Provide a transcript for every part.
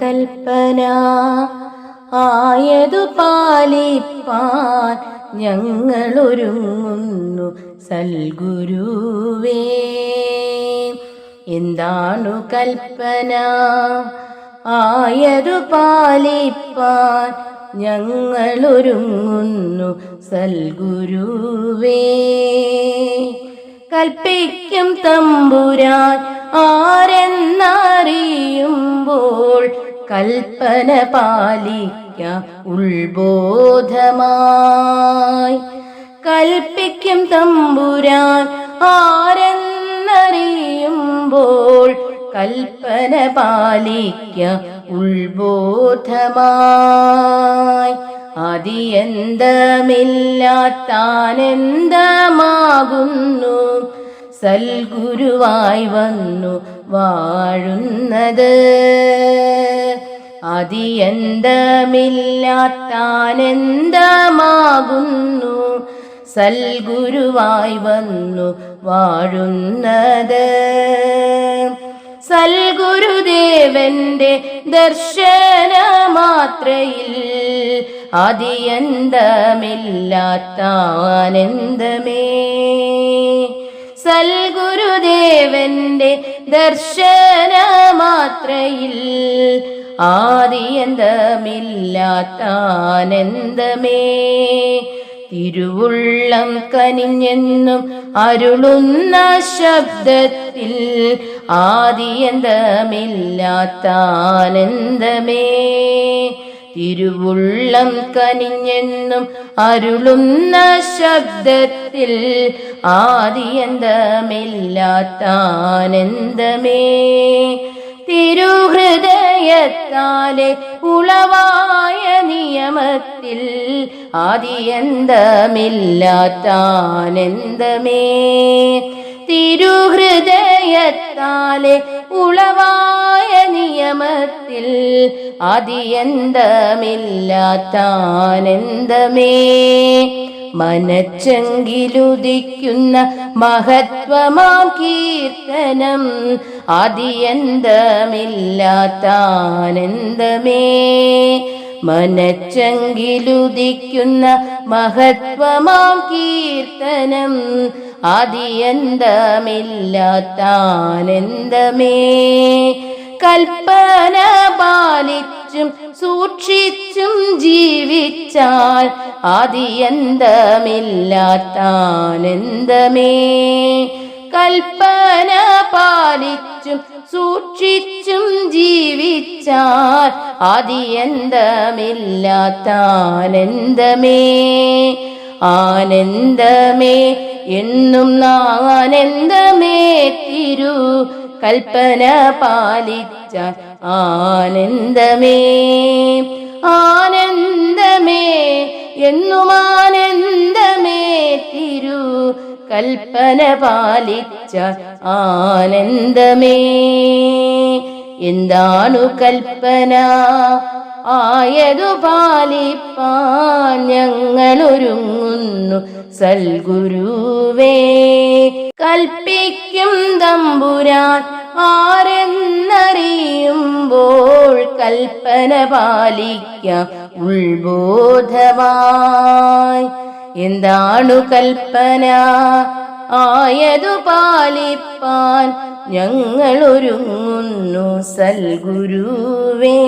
കൽപ്പന? ആയതു പാലിപ്പാൻ ഞങ്ങളൊരുങ്ങുന്നു സൽഗുരുവേ. എന്താണു കൽപ്പന? ആയതു പാലിപ്പാൻ ഞങ്ങളൊരുങ്ങുന്നു സൽഗുരുവേ. കൽപ്പിക്കും തമ്പുരാൻ ആരെന്നറിയുമ്പോൾ കൽപ്പന പാലിക്ക ഉൾബോധമായി. കൽപ്പിക്കും തമ്പുരാൻ ആരെന്നറിയുമ്പോൾ കൽപ്പന പാലിക്ക ഉൾബോധമായി. അതിയന്തമില്ലാത്താനെന്തമാകുന്നു. സൽഗുരുവായി വന്നു വാഴുന്നത്. അതിയന്തമില്ലാത്താനെന്തമാകുന്നു. സൽഗുരുവായി വന്നു വാഴുന്നത്. സൽഗുരുദേവന്റെ ദർശന മാത്രയിൽ അതിയന്തമില്ലാത്ത ആനന്ദമേ സൽഗുരുദേവന്റെ ദർശന മാത്രയിൽ ആദിയന്തമില്ലാത്ത ആനന്ദമേ തിരുവുള്ളം കനിഞ്ഞെന്നും അരുളുന്ന ശബ്ദത്തിൽ ആദിയന്തമില്ലാത്ത ആനന്ദമേ തിരുവുള്ളം കനിഞ്ഞെന്നും അരുളുന്ന ശബ്ദത്തിൽ ആദിയന്തമില്ലാത്ത ആനന്ദമേ തിരുഹൃദയത്താലെ ഉളവായ നിയമത്തിൽ ആദി ആനന്ദമേ തിരുഹൃദയത്താലെ ഉളവായ നിയമത്തിൽ ആദി ആനന്ദമേ മനച്ചെങ്കിലുദിക്കുന്ന മഹത്വമാം കീർത്തനം അതിയന്തമില്ലാത്ത ആനന്ദമേ മനച്ചെങ്കിലുദിക്കുന്ന മഹത്വമാം കീർത്തനം അതിയന്തമില്ലാത്ത കൽപ്പന കൽപ്പന പാലിച്ചും സൂക്ഷിച്ചും ജീവിച്ചാൽ അതിയന്തമില്ലാത്ത ആനന്ദമേ കൽപ്പന പാലിച്ചും സൂക്ഷിച്ചും ജീവിച്ചാൽ അതിയന്തമില്ലാത്ത ആനന്ദമേ ആനന്ദമേ എന്നും നാനന്ദമേ തിരു കൽപ്പന പാലിച്ച ആനന്ദമേ ആനന്ദമേ എന്നും ആനന്ദമേ തിരു കൽപ്പന പാലിച്ച ആനന്ദമേ. എന്താണു കൽപ്പന? ആയതു പാലിപ്പാൻ ഞങ്ങളൊരുങ്ങുന്നു സൽഗുരുവേ. കൽപ്പിക്കും തമ്പുരാൻ ആരെന്നറിയുമ്പോൾ കൽപ്പന പാലിക്കാം ഉൾബോധമായി എന്താണു കൽപ്പന? ആയതു പാലിപ്പാൻ ഞങ്ങളൊരുങ്ങുന്നു സൽഗുരുവേ.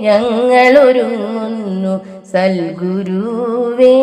ഞങ്ങളൊരുങ്ങുന്നു സൽഗുരുവേ.